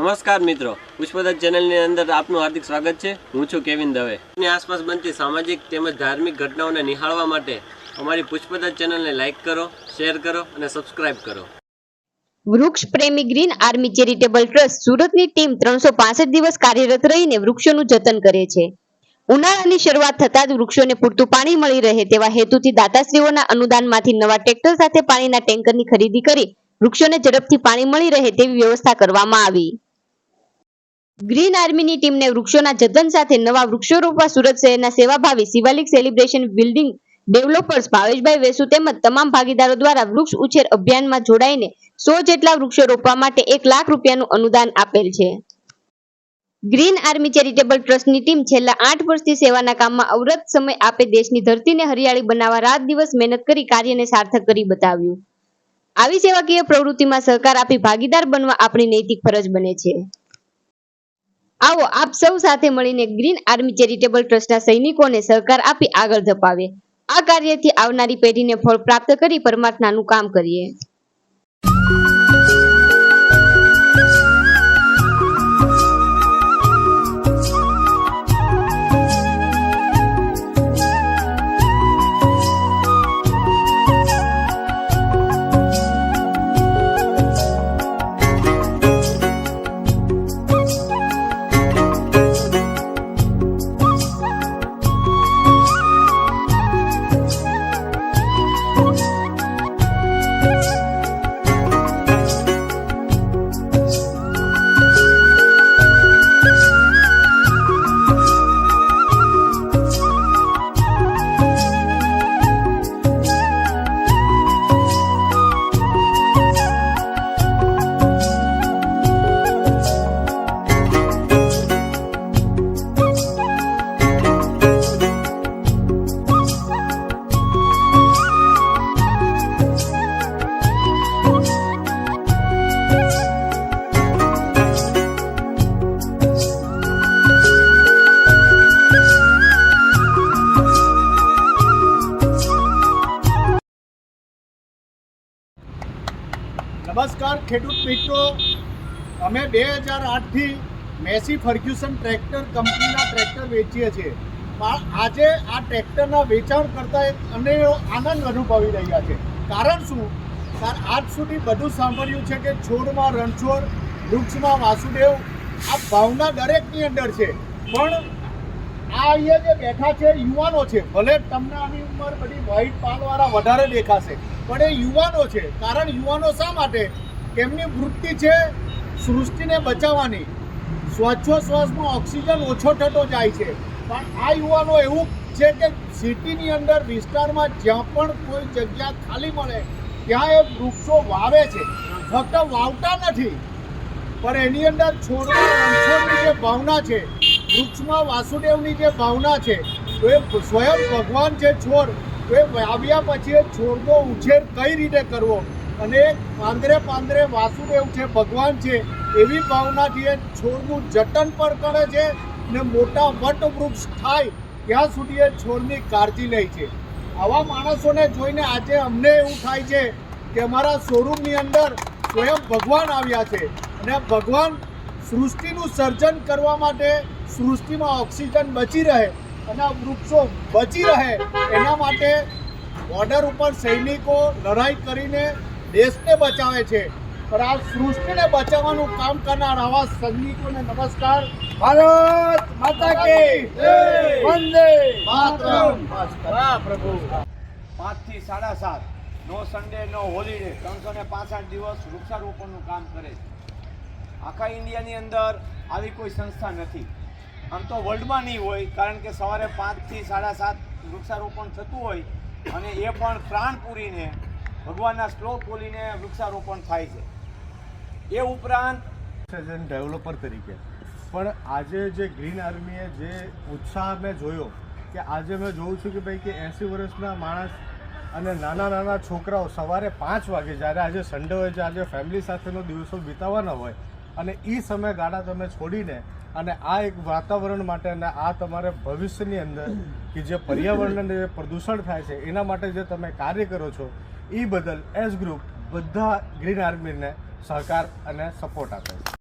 નમસ્કાર મિત્રો. પુષ્પદત્ત ચેનલની અંદર આપનું હાર્દિક સ્વાગત છે. હું છું કેવિન દવે. આસપાસ બનતી સામાજિક તેમજ ધાર્મિક ઘટનાઓને નિહાળવા માટે અમારી પુષ્પદત્ત ચેનલને લાઇક કરો, શેર કરો અને સબસ્ક્રાઇબ કરો. વૃક્ષ પ્રેમી ગ્રીન આર્મી ચેરિટેબલ ટ્રસ્ટ સુરતની ટીમ ત્રણસો દિવસ કાર્યરત રહીને વૃક્ષોનું જતન કરે છે. ઉનાળાની શરૂઆત થતા જ વૃક્ષોને પૂરતું પાણી મળી રહે તેવા હેતુથી દાતાશ્રીઓના અનુદાનમાંથી નવા ટ્રેક્ટર સાથે પાણીના ટેન્કરની ખરીદી કરી વૃક્ષોને ઝડપથી પાણી મળી રહે તેવી વ્યવસ્થા કરવામાં આવી. ગ્રીન આર્મીની ટીમને વૃક્ષોના જતન સાથે નવા વૃક્ષો રોપવા સુરત શહેરના સેવાભાવી Shivalik celebration building developers Bhaveshbhai Vesu તેમજ તમામ ભાગીદારો દ્વારા વૃક્ષ ઉછેર અભિયાનમાં જોડાઈને સો જેટલા વૃક્ષો રોપવા માટે એક લાખ રૂપિયાનું અનુદાન આપેલ છે. ગ્રીન આર્મી ચેરિટેબલ ટ્રસ્ટની ટીમ છેલ્લા આઠ વર્ષથી સેવાના કામમાં અવરત સમય આપે દેશની ધરતીને હરિયાળી બનાવવા રાત દિવસ મહેનત કરી કાર્યને સાર્થક કરી બતાવ્યું. આવી સેવાકીય પ્રવૃત્તિમાં સહકાર આપી ભાગીદાર બનવા આપણી નૈતિક ફરજ બને છે. આવો આપ સૌ સાથે મળીને ગ્રીન આર્મી ચેરિટેબલ ટ્રસ્ટના સૈનિકોને સહકાર આપી આગળ ધપાવે આ કાર્યથી આવનારી પેઢીને ફળ પ્રાપ્ત કરી પરમાત્માનું કામ કરીએ. નમસ્કાર, ખેડૂત મિત્રો. અમે બે હજાર આઠથી મેસી ફર્ગ્યુસન ટ્રેક્ટર કંપનીના ટ્રેક્ટર વેચીએ છીએ. પણ આજે આ ટ્રેક્ટરના વેચાણ કરતાં અમને આનંદ અનુભવી રહ્યા છે. કારણ શું? કારણ આજ સુધી બધું સાંભળ્યું છે કે છોડમાં રણછોડ, વૃક્ષમાં વાસુદેવ, આ ભાવના દરેકની અંદર છે. પણ આ અહીંયા જે બેઠા છે યુવાનો છે. ભલે તમને આની ઉંમર બધી વ્હાઈટ પાલવાળા વધારે દેખાશે. પણ એ યુવાનો છે. કારણ યુવાનો શા માટે? તેમની વૃત્તિ છે સૃષ્ટિને બચાવવાની. શ્વાસોશ્વાસમાં ઓક્સિજન ઓછો થતો જાય છે. પણ આ યુવાનો એવું છે કે સિટીની અંદર વિસ્તારમાં જ્યાં પણ કોઈ જગ્યા ખાલી મળે, ત્યાં એ વૃક્ષો વાવે છે. ફક્ત વાવતા નથી. પણ એની અંદર છોડવાની જે ભાવના છે, વૃક્ષમાં વાસુદેવની જે ભાવના છે, તો એ સ્વયં ભગવાન છે છોડ એ વાવ્યા પછી એ છોડનો ઉછેર કઈ રીતે કરવો? અને પાંદરે પાંદરે વાસુદેવ છે, ભગવાન છે, એવી ભાવનાથી એ છોડનું જતન પણ કરે છે ને મોટા વટ વૃક્ષ થાય ત્યાં સુધી એ છોડની કાળજી લે છે. આવા માણસોને જોઈને આજે અમને એવું થાય છે કે અમારા શોરૂમની અંદર સ્વયં ભગવાન આવ્યા છે અને ભગવાન સૃષ્ટિનું સર્જન કરવા માટે સૃષ્ટિમાં ઓક્સિજન બચી રહે અને આ વૃક્ષો બચી રહે એના માટે બોર્ડર ઉપર સૈનિકો લડાઈ કરીને દેશને બચાવે છે. પણ આ સૃષ્ટિને બચાવવાનું કામ કરનાર આવા સૈનિકોને નમસ્કાર. ભારત માતા કી જય! વંદે. માતરમ. વાહ પ્રભુ. પાંચથી સાડા સાત. નો સન્ડે નો હોલિડે ત્રણસો ને પાસઠ દિવસ વૃક્ષારોપણનું કામ કરે છે. આખા ઇન્ડિયાની અંદર આવી કોઈ સંસ્થા નથી. આમ તો વર્લ્ડમાં નહીં હોય, કારણ કે સવારે પાંચથી સાડા સાત વૃક્ષારોપણ થતું હોય અને એ પણ પ્રાણ પૂરીને, ભગવાનના શ્લોક બોલીને વૃક્ષારોપણ થાય છે. એ ઉપરાંત ડેવલપર તરીકે. પણ આજે જે ગ્રીન આર્મીએ જે ઉત્સાહ મેં જોયો કે આજે મેં જોઉં છું કે ભાઈ કે એંસી વર્ષના માણસ અને નાના નાના છોકરાઓ સવારે પાંચ વાગે જ્યારે આજે સન્ડે હોય છે આજે ફેમિલી સાથેનો દિવસો વિતાવવાના હોય અને એ સમયગાળા તમે છોડીને અને આ એક વાતાવરણ માટે અને આ તમારે ભવિષ્યની અંદર કે જે પર્યાવરણને જે પ્રદૂષણ થાય છે, એના માટે જે તમે કાર્ય કરો છો એ બદલ એસ ગ્રુપ બધા ગ્રીન આર્મીને સહકાર અને સપોર્ટ આપે છે.